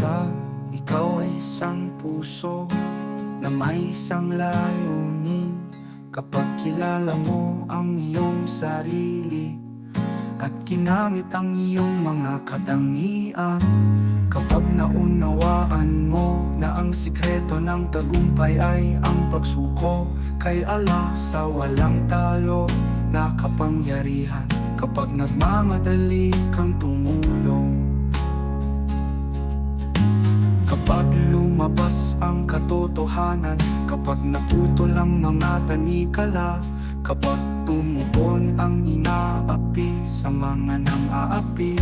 ka, ikaw ay isang puso Na may isang layunin. Kapag kilala mo ang iyong sarili At ginamit ang iyong mga katangian Kapag naunawaan mo na ang sikreto ng tagumpay ay ang pagsuko Kay Allah sa walang talo na kapangyarihan. Kapag nagmamadali kang tumulong lumabas ang katotohanan. Kapag naputo lang mga tanikala Kapag tumubon ang inaapi sa mga nang aapi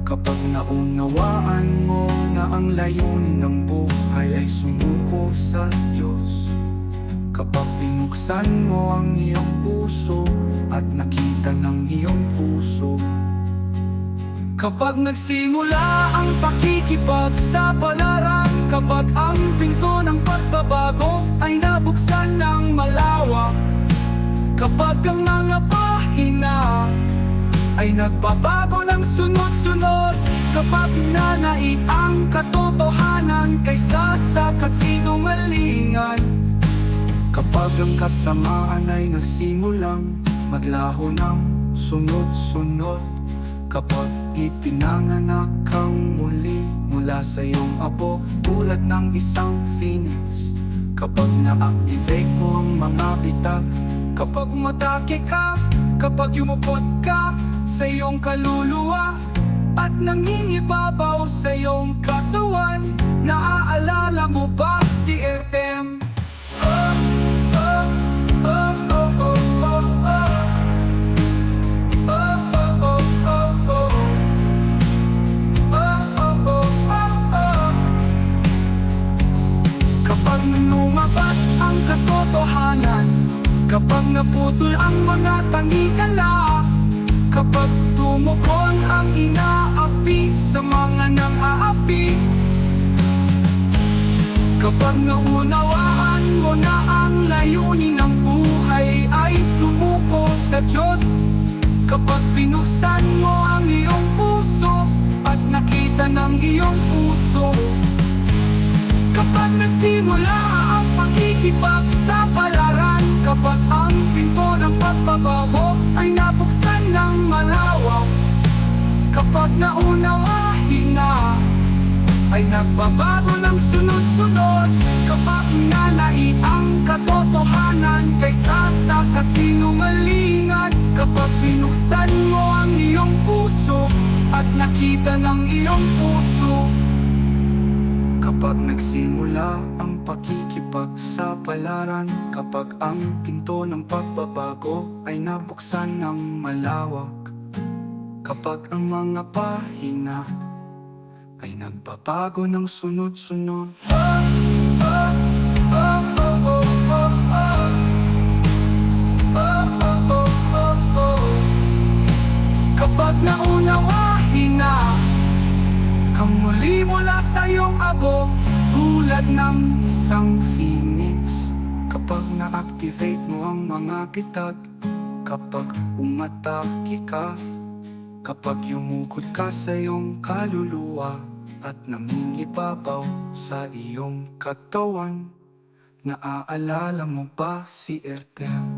Kapag naunawaan mo na ang layunin ng buhay ay sumuko sa Diyos. Kapag binuksan mo ang iyong puso at nakita ng iyong puso Kapag nagsimula ang pakikipag sa palaran Kapag ang pinto ng pagbabago ay nabuksan ng malawak Kapag ang mga pahina ay nagbabago ng sunod-sunod Kapag nanait ang katotohanan kaysa sa kasinungalingan Kapag ang kasamaan ay nagsimulang maglaho ng sunod-sunod Kapag ipinanganak kang muli mula sa iyong abo Tulad ng isang phoenix Kapag na-activate mo ang mga bitag Kapag umatake ka, kapag yumukot ka sa iyong kaluluwa At nangingibabaw sa iyong katawan Naaalala mo ba si Ertem? Kapag naputol ang mga tangikala Kapag tumukon ang inaapi sa mga nang aapi Kapag naunawaan mo na ang layunin ng buhay ay sumuko sa Diyos Kapag binuksan mo ang iyong puso at nakita ng iyong puso Kapag nagsimula ang pakikipag sa ng pagbabago ay nabuksan ng malawak. Kapag naunawahin na ay nagbabago ng sunod-sunod. Kapag nanait ang katotohanan kaysa sa kasinungalingan. Kapag binuksan mo ang iyong puso at nakita ng iyong puso Kapag nagsimula ang pakikipag sa palaran Kapag ang pinto ng pagbabago ay nabuksan ng malawak. Kapag ang mga pahina ay nagbabago ng sunod-sunod. Oh, oh, Kang muli mula sa iyong abo Tulad ng isang phoenix Kapag na-activate mo ang mga bitag Kapag umatake ka Kapag yumukot ka sa iyong kaluluwa At nangingibabaw sa iyong katawan Naaalala mo ba si Ertem?